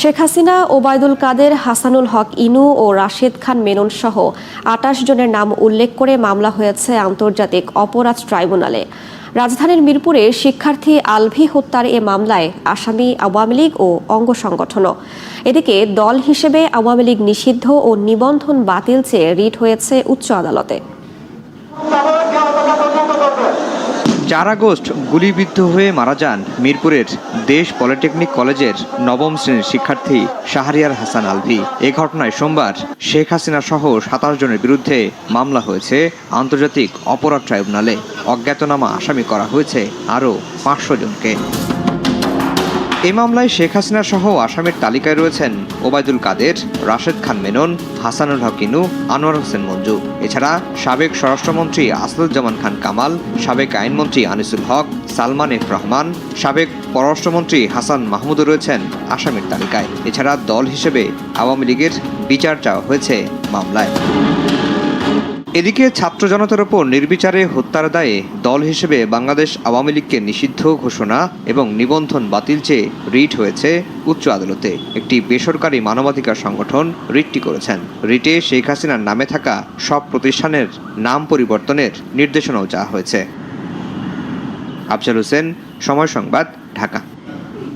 শেখ হাসিনা, ওবায়দুল কাদের, হাসানুল হক ইনু ও রাশেদ খান মেনন সহ আটাশ জনের নাম উল্লেখ করে মামলা হয়েছে আন্তর্জাতিক অপরাধ ট্রাইব্যুনালে। রাজধানীর মিরপুরে শিক্ষার্থী আলভি হত্যার এ মামলায় আসামি আওয়ামী লীগ ও অঙ্গ সংগঠনও। এদিকে দল হিসেবে আওয়ামী লীগ নিষিদ্ধ ও নিবন্ধন বাতিল চেয়ে রিট হয়েছে উচ্চ আদালতে। চার আগস্ট গুলিবিদ্ধ হয়ে মারা যান মিরপুরের দেশ পলিটেকনিক কলেজের নবম শ্রেণির শিক্ষার্থী শাহরিয়ার হাসান আলভি। এ ঘটনায় সোমবার শেখ হাসিনা সহ সাতাশ জনের বিরুদ্ধে মামলা হয়েছে আন্তর্জাতিক অপরাধ ট্রাইব্যুনালে। অজ্ঞাতনামা আসামি করা হয়েছে আরও পাঁচশো জনকে। এই মামলায় শেখ হাসিনা সহ আসামির তালিকায় রয়েছেন ওবায়দুল কাদের, রাশেদ খান মেনন, হাসানুল হকিনু আনোয়ার হোসেন মঞ্জু। এছাড়া সাবেক স্বরাষ্ট্রমন্ত্রী আসাদুজ্জামান খান কামাল, সাবেক আইনমন্ত্রী আনিসুল হক, সালমান এফ রহমান, সাবেক পররাষ্ট্রমন্ত্রী হাসান মাহমুদও রয়েছেন আসামির তালিকায়। এছাড়া দল হিসেবে আওয়ামী লীগের বিচার চাওয়া হয়েছে মামলায়। এদিকে ছাত্র জনতার ওপর নির্বিচারে হত্যার দায়ে দল হিসেবে বাংলাদেশ আওয়ামী লীগকে নিষিদ্ধ ঘোষণা এবং নিবন্ধন বাতিল চেয়ে রিট হয়েছে উচ্চ আদালতে। একটি বেসরকারি মানবাধিকার সংগঠন রিটটি করেছেন। রিটে শেখ হাসিনার নামে থাকা সব প্রতিষ্ঠানের নাম পরিবর্তনের নির্দেশনাও চাওয়া হয়েছে। আফজাল হোসেন, সময় সংবাদ, ঢাকা।